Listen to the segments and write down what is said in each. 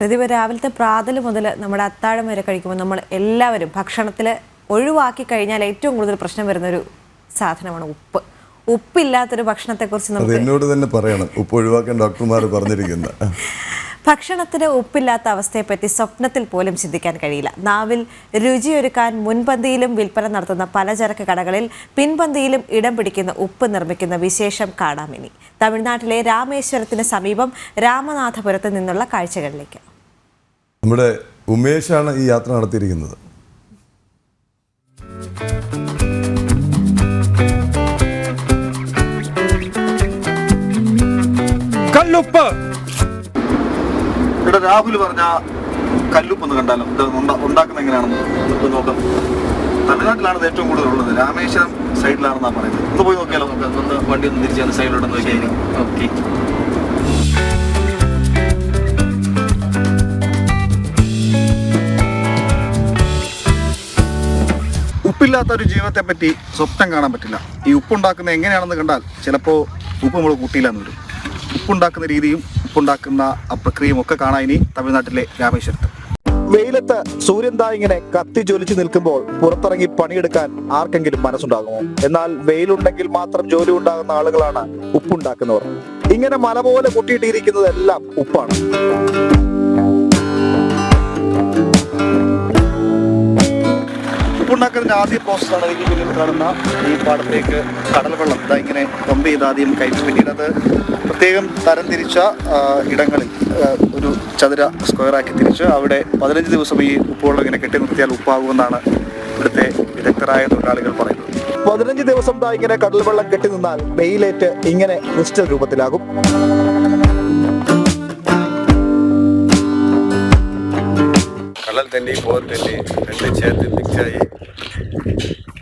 പ്രതിഭ രാവിലത്തെ പ്രാതൽ മുതൽ നമ്മുടെ അത്താഴം വരെ കഴിക്കുമ്പോൾ നമ്മൾ എല്ലാവരും ഭക്ഷണത്തിൽ ഒഴിവാക്കി കഴിഞ്ഞാൽ ഏറ്റവും കൂടുതൽ പ്രശ്നം വരുന്ന ഒരു സാധനമാണ് ഉപ്പ്. ഉപ്പില്ലാത്തൊരു ഭക്ഷണത്തെക്കുറിച്ച് നമുക്ക് എന്നോട് തന്നെ പറയണം. ഉപ്പ് ഒഴിവാക്കാൻ ഡോക്ടർമാർ പറഞ്ഞിരിക്കുന്ന. ഭക്ഷണത്തിന് ഉപ്പില്ലാത്ത അവസ്ഥയെപ്പറ്റി സ്വപ്നത്തിൽ പോലും ചിന്തിക്കാൻ കഴിയില്ല. നാവിൽ രുചിയൊരുക്കാൻ മുൻപന്തിയിലും വിൽപ്പന നടത്തുന്ന പലചരക്ക് കടകളിൽ പിൻപന്തിയിലും ഇടം പിടിക്കുന്ന ഉപ്പ് നിർമ്മിക്കുന്ന വിശേഷം കാണാമിനി തമിഴ്നാട്ടിലെ രാമേശ്വരത്തിന് സമീപം രാമനാഥപുരത്ത് നിന്നുള്ള കാഴ്ചകളിലേക്ക്. നമ്മുടെ ഉമേഷാണ് ഈ യാത്ര നടത്തിയിരിക്കുന്നത്. കല്ലുപ്പ്. ഇവിടെ രാഹുൽ പറഞ്ഞ കല്ലുപ്പ് ഒന്ന് കണ്ടാലോ? ഉണ്ടാക്കുന്ന ഉണ്ട- എങ്ങനെയാണെന്ന് നമുക്ക് നോക്കാം. തമിഴ്നാട്ടിലാണ് ഇത് ഏറ്റവും കൂടുതൽ ഉള്ളത്. രാമേശ്വരം സൈഡിലാണെന്നാണ് പറയുന്നത്. ഒന്ന് പോയി നോക്കിയാലോ? വണ്ടി ഒന്ന് തിരിച്ചാൽ സൈഡിലോട്ട് നോക്കിയാൽ ഓക്കെ ഉപ്പില്ലാത്ത ഒരു ജീവിതത്തെ പറ്റി സ്വപ്നം കാണാൻ പറ്റില്ല. ഈ ഉപ്പുണ്ടാക്കുന്നത് എങ്ങനെയാണെന്ന് കണ്ടാൽ ചിലപ്പോൾ ഉപ്പ് നമ്മൾ കൂട്ടിയില്ലെന്ന് വരും. ഉപ്പുണ്ടാക്കുന്ന രീതിയും ഉപ്പുണ്ടാക്കുന്ന ആ പ്രക്രിയയും ഒക്കെ കാണാൻ ഇനി തമിഴ്നാട്ടിലെ രാമേശ്വരത്ത്. വെയിലത്ത് സൂര്യൻ ഇങ്ങനെ കത്തി ജ്വലിച്ചു നിൽക്കുമ്പോൾ പുറത്തിറങ്ങി പണിയെടുക്കാൻ ആർക്കെങ്കിലും മനസ്സുണ്ടാകുമോ? എന്നാൽ വെയിലുണ്ടെങ്കിൽ മാത്രം ജോലി ഉണ്ടാകുന്ന ആളുകളാണ് ഉപ്പുണ്ടാക്കുന്നവർ. ഇങ്ങനെ മല പോലെ പൊട്ടിയിട്ടിരിക്കുന്നതെല്ലാം ഉപ്പാണ്. ഉപ്പുണ്ടാക്കുന്നതിന്റെ ആദ്യ പ്രോസസ്സാണ് ഈ മുന്നിൽ കാണുന്ന ഈ പാടത്തേക്ക് കടൽ വെള്ളം. ഇതാ ഇങ്ങനെ പമ്പ് ചെയ്ത് ആദ്യം കയറ്റി. പിന്നീട് അത് പ്രത്യേകം തരംതിരിച്ച ഇടങ്ങളിൽ ഒരു ചതുര സ്ക്വയറാക്കി തിരിച്ച് അവിടെ പതിനഞ്ച് ദിവസം ഈ ഉപ്പുവെള്ളം ഇങ്ങനെ കെട്ടി നിർത്തിയാൽ ഉപ്പാകുമെന്നാണ് ഇവിടുത്തെ വിദഗ്ധരായ തൊഴിലാളികൾ പറയുന്നത്. പതിനഞ്ച് ദിവസം ഇങ്ങനെ കടൽ വെള്ളം കെട്ടി നിന്നാൽ വെയിലേറ്റ് ഇങ്ങനെ ക്രിസ്റ്റൽ രൂപത്തിലാകും. വെള്ളം തന്നെ പോ തന്നെ രണ്ട് ചേർത്ത് മിക്സായി.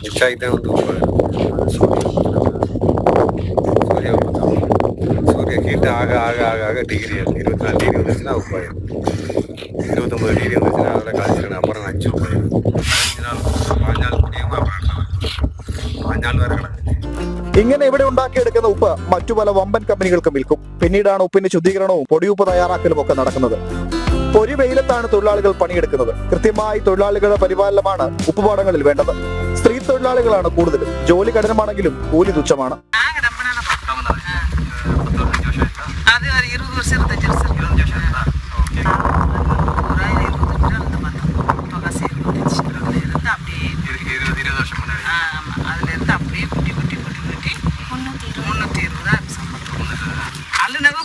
മിക്സായി തന്നെ തൂക്കുക. സൂര്യ. സൂര്യ ഹീറ്റ് ആകെ ആകെ ആകെ ആകെ ഡിഗ്രി ആയിരുന്നു ഇരുപത്തി നാല് ഡിഗ്രി വന്നാൽ ഉപ്പായി ഇരുപത്തൊമ്പത് ഡിഗ്രി വന്നാൽ അവിടെ കളിച്ചിട്ട് അപ്പുറം അഞ്ച് ഉപ്പായി ഇങ്ങനെ ഇവിടെ ഉണ്ടാക്കിയെടുക്കുന്ന ഉപ്പ് മറ്റു പല വമ്പൻ കമ്പനികൾക്കും വിൽക്കും. പിന്നീടാണ് ഉപ്പിന്റെ ശുദ്ധീകരണവും പൊടിയുപ്പ് തയ്യാറാക്കലും ഒക്കെ നടക്കുന്നത്. ഒരു വെയിലത്താണ് തൊഴിലാളികൾ പണിയെടുക്കുന്നത്. കൃത്യമായി തൊഴിലാളികളുടെ പരിപാലനമാണ് ഉപ്പുപാടങ്ങളിൽ വേണ്ടത്. സ്ത്രീ തൊഴിലാളികളാണ് കൂടുതലും. ജോലി കഠിനമാണെങ്കിലും കൂലി തുച്ഛമാണ്. ಅದು ಇರುವುದು ವರ್ಷ ಇರುತ್ತೆ ಜರ್ಸಿ ಇರುವಂತ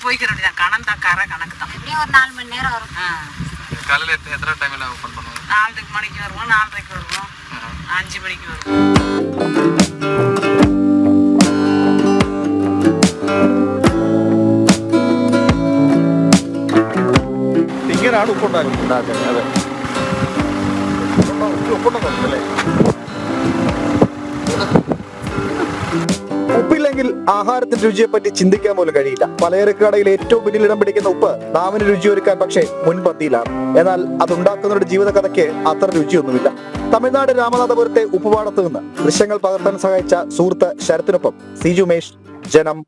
போய்க்கிற வேண்டியதான் கணம் தான் கரை கணக்கு தான் எப்படியும் ஒரு நாலு மணி நேரம் வரும் ஆ. காலையில் எத்தனை எத்தனை டைமில் ஓப்பன் பண்ணுவாங்க நாலரைக்கு மணிக்கு வருவோம் நாலரைக்கு வருவோம் அஞ்சு மணிக்கு வருவோம் ഇങ്ങനെയാണ് ഉപ്പുണ്ടാക്കുന്നത് അതെ ഉപ്പുണ്ടെന്നല്ലേ ആഹാരത്തിന്റെ രുചിയെ പറ്റി ചിന്തിക്കാൻ പോലും കഴിയില്ല. പലചരക്കടയിൽ ഏറ്റവും പിന്നിൽ ഇടം പിടിക്കുന്ന ഉപ്പ് നാവിന് രുചി ഒരുക്കാൻ പക്ഷേ മുൻപന്തിയിലാണ്. എന്നാൽ അതുണ്ടാക്കുന്നവരുടെ ജീവിതകഥയ്ക്ക് അത്ര രുചിയൊന്നുമില്ല. തമിഴ്നാട് രാമനാഥപുരത്തെ ഉപ്പുപാടത്ത് നിന്ന് ദൃശ്യങ്ങൾ പകർത്താൻ സഹായിച്ച സുഹൃത്ത് ശരത്തിനൊപ്പം. സിജുമേഷ് ജനം